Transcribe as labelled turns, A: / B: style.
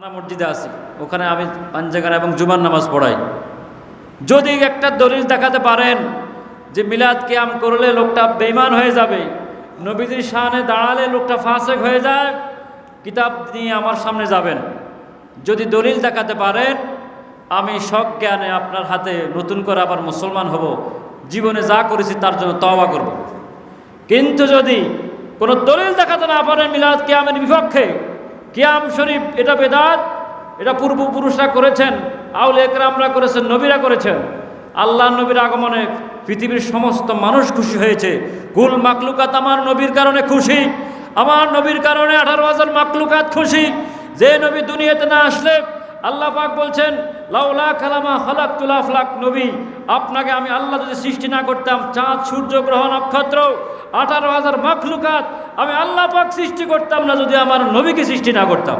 A: থানা মসজিদে আছি। ওখানে আমি পাঞ্জাগান এবং জুমার নামাজ পড়াই। যদি একটা দলিল দেখাতে পারেন যে মিলাদ কিয়াম করলে লোকটা বেইমান হয়ে যাবে নবীজির সামনে দাঁড়ালে লোকটা ফাঁসেক হয়ে যায়, কিতাব নিয়ে আমার সামনে যাবেন। যদি দলিল দেখাতে পারেন, আমি জ্ঞানে আপনার হাতে নতুন করে আবার মুসলমান হব, জীবনে যা করেছি তার জন্য তওবা করব। কিন্তু যদি কোনো দলিল দেখাতে না পারেন মিলাদ কিয়ামের বিপক্ষে কিয়াম শরীফ, এটা বেদাত, এটা পূর্বপুরুষরা করেছেন আউল একরামরা করেছেন, নবীরা করেছেন। আল্লাহ নবীর আগমনে পৃথিবীর সমস্ত মানুষ খুশি হয়েছে। কুল মাকলুকাত আমার নবীর কারণে খুশি, আমার নবীর কারণে আঠারো হাজার মাকলুকাত খুশি। যে নবী দুনিয়াতে না আসলে আল্লাহ পাক বলছেন, লাউলা কালামা হলাক তুলাফলাক নবী। আপনাকে আমি আল্লাহ যদি সৃষ্টি না করতাম, চাঁদ, সূর্য, গ্রহ, নক্ষত্র, আঠারো হাজার মাখলুকাত, আমি আল্লাহ পাক সৃষ্টি করতাম না যদি আমার নবীকে সৃষ্টি না করতাম।